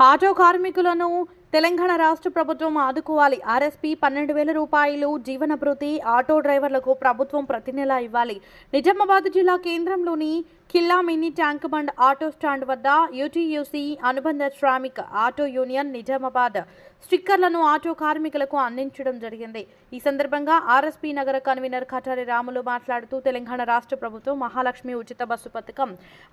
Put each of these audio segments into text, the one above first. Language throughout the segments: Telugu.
ఆటో కార్మికులను తెలంగాణ రాష్ట్ర ప్రభుత్వం ఆదుకోవాలి. ఆర్ఎస్పీ పన్నెండు వేల రూపాయలు జీవన భృతి ఆటో డ్రైవర్లకు ప్రభుత్వం ప్రతి నెల ఇవ్వాలి. నిజామాబాద్ జిల్లా కేంద్రంలోని Khilla mini tank bund auto stand వద్ద యూటీయూసీ అనుబంధ శ్రామిక్ ఆటో యూనియన్ నిజామాబాద్ స్టిక్కర్లను ఆటో కార్మికులకు అందించడం జరిగింది. ఈ సందర్భంగా ఆర్ఎస్పీ నగర కన్వీనర్ కటారి రాములు మాట్లాడుతూ తెలంగాణ రాష్ట్ర ప్రభుత్వం మహాలక్ష్మి ఉచిత బస్సు పథకం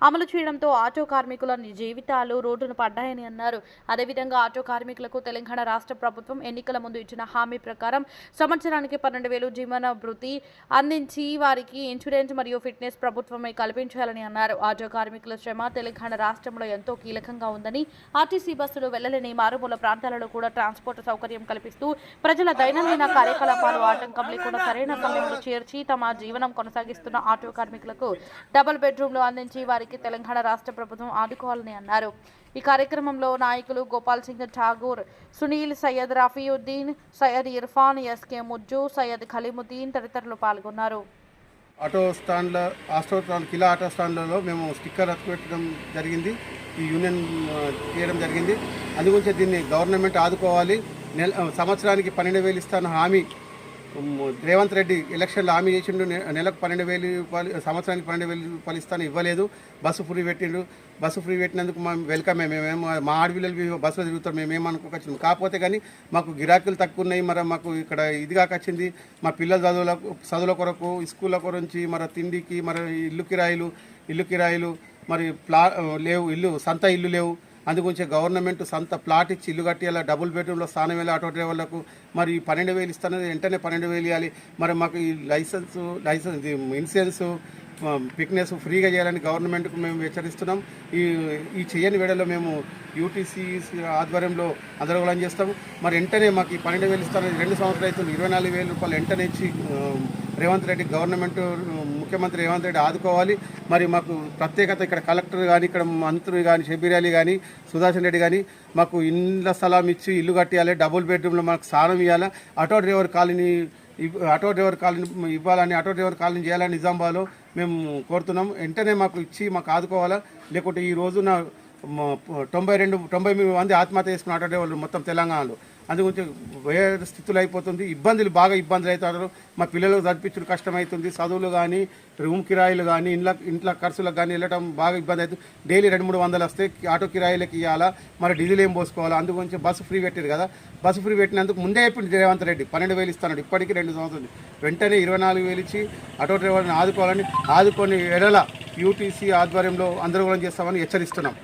అమలు చేయడంతో ఆటో కార్మికుల జీవితాలు రోడ్డున పడ్డాయని అన్నారు. అదేవిధంగా ఆటో కార్మికులకు తెలంగాణ రాష్ట్ర ప్రభుత్వం ఎన్నికల ముందు ఇచ్చిన హామీ ప్రకారం సంవత్సరానికి పన్నెండు వేలు జీవనభృతి అందించి వారికి ఇన్సూరెన్స్ మరియు ఫిట్నెస్ ప్రభుత్వమే కల్పించాలని అన్నారు. ఆటో కార్మికుల శ్రమ తెలంగాణ రాష్ట్రంలో ఎంతో కీలకంగా ఉందని ఆర్టీసీ బస్సులు వెళ్ళలేని మారుమూల ప్రాంతాలలో కూడా ట్రాన్స్పోర్ట్ సౌకర్యం కల్పిస్తూ ప్రజల దైనందిన కార్యకలాపాలు ఆటంకం లేకుండా సరైన సమయంలో చేర్చి తమ జీవనం కొనసాగిస్తున్న ఆటో కార్మికులకు డబుల్ బెడ్రూమ్లు అందించి వారికి తెలంగాణ రాష్ట్ర ప్రభుత్వం ఆదుకోవాలని అన్నారు. ఈ కార్యక్రమంలో నాయకులు గోపాల్ సింగ్ ఠాగూర్ సునీల్ సయ్యద్ రఫీయుద్దీన్ సయ్యద్ ఇర్ఫాన్ ఎస్కే ముజ్జు సయ్యద్ ఖలీముద్దీన్ తదితరులు పాల్గొన్నారు. ఆటో స్టాండ్ల ఆటో స్టాండ్ కిలా ఆటో స్టాండ్లలో మేము స్టిక్కర్ పెట్టడం జరిగింది. ఈ యూనియన్ తీయడం జరిగింది. అందుగురించి దీన్ని గవర్నమెంట్ ఆదుకోవాలి. నెల సంవత్సరానికి పన్నెండు వేలు ఇస్తాను హామీ రేవంత్ రెడ్డి ఎలక్షన్లో హామీ చేసిండు నెలకు పన్నెండు వేలు రూపాయలు సంవత్సరానికి పన్నెండు వేలు రూపాయలు ఇస్తాను ఇవ్వలేదు. బస్సు ఫ్రీ పెట్టిండు. బస్సు ఫ్రీ పెట్టినందుకు మా వెల్కమ్ మేము మా ఆడపిల్లలు బస్సులో తిరుగుతాం మేమేమనుకోకొచ్చింది కాకపోతే కానీ మాకు గిరాకీలు తక్కువ ఉన్నాయి మరి మాకు ఇక్కడ ఇది కాకొచ్చింది మా పిల్లల చదువులకు చదువుల కొరకు స్కూళ్ళ కొరించి మరి తిండికి మరి ఇల్లు కిరాయిలు ఇల్లు కిరాయిలు మరి ప్లా లేవు ఇల్లు సంత ఇల్లు లేవు. అందుగురించి గవర్నమెంట్ సొంత ప్లాట్ ఇచ్చి ఇల్లు కట్టేలా డబుల్ బెడ్రూమ్లో స్థానం వెళ్ళి ఆటో డ్రైవర్లకు? మరి పన్నెండు వేలు ఇస్తానని వెంటనే పన్నెండు వేలు ఇవ్వాలి మరి మాకు ఈ లైసెన్స్ లైసెన్స్ ఇది ఇన్సూరెన్స్ ఫిట్నెస్ ఫ్రీగా చేయాలని గవర్నమెంట్కు మేము హెచ్చరిస్తున్నాం. ఈ ఈ చేయని వేళలో మేము యూటీసీ ఆధ్వర్యంలో అందరగోళం చేస్తాం మరి వెంటనే మాకు ఈ పన్నెండు వేలు ఇస్తారని రెండు సంవత్సరాలు అవుతుంది. ఇరవై నాలుగు వేల రూపాయలు వెంటనే ఇచ్చి రేవంత్ రెడ్డి గవర్నమెంట్ ముఖ్యమంత్రి రేవంత్ రెడ్డి ఆదుకోవాలి. మరి మాకు ప్రత్యేకత ఇక్కడ కలెక్టర్ కానీ ఇక్కడ మంత్రి కానీ షబీర్ అలీ కానీ సుదర్శన్ రెడ్డి కానీ మాకు ఇండ్ల స్థలం ఇచ్చి ఇల్లు కట్టియాలి. డబుల్ బెడ్రూమ్లో మాకు స్థానం ఇవ్వాలి auto driver colony auto driver colony ఇవ్వాలని ఆటో డ్రైవర్ కాలనీ చేయాలని నిజామాబాద్లో మేము కోరుతున్నాం వెంటనే మాకు ఇచ్చి మాకు ఆదుకోవాలా? లేకుంటే ఈ రోజున తొంభై రెండు తొంభై మంది ఆత్మహత్య చేసుకున్న ఆటో డ్రైవర్లు మొత్తం తెలంగాణలో. అందుగురించి వేరే స్థితులు అయిపోతుంది. ఇబ్బందులు బాగా ఇబ్బందులు అవుతారు. మా పిల్లలకు చదివించడం కష్టమవుతుంది చదువులు కానీ రూమ్ కిరాయిలు కానీ ఇంట్లో ఇంట్లో ఖర్చులకు కానీ వెళ్ళటం బాగా ఇబ్బంది అవుతుంది. డైలీ రెండు మూడు వందలు వస్తే ఆటో కిరాయిలకి ఇవ్వాలా మరి డీజిల్ ఏం పోసుకోవాలా? అందుగురించి బస్సు ఫ్రీ పెట్టారు కదా. బస్సు ఫ్రీ పెట్టినందుకు ముందే చెప్పింది రేవంత్ రెడ్డి. పన్నెండు వేలు ఇస్తాడు ఇప్పటికీ రెండు సంవత్సరాలు. వెంటనే ఇరవై నాలుగు వేలు ఇచ్చి ఆటో డ్రైవర్ని ఆదుకోవాలని ఆదుకొని ఎడల యూటీసీ ఆధ్వర్యంలో అందరూ కూడా చేస్తామని హెచ్చరిస్తున్నాం.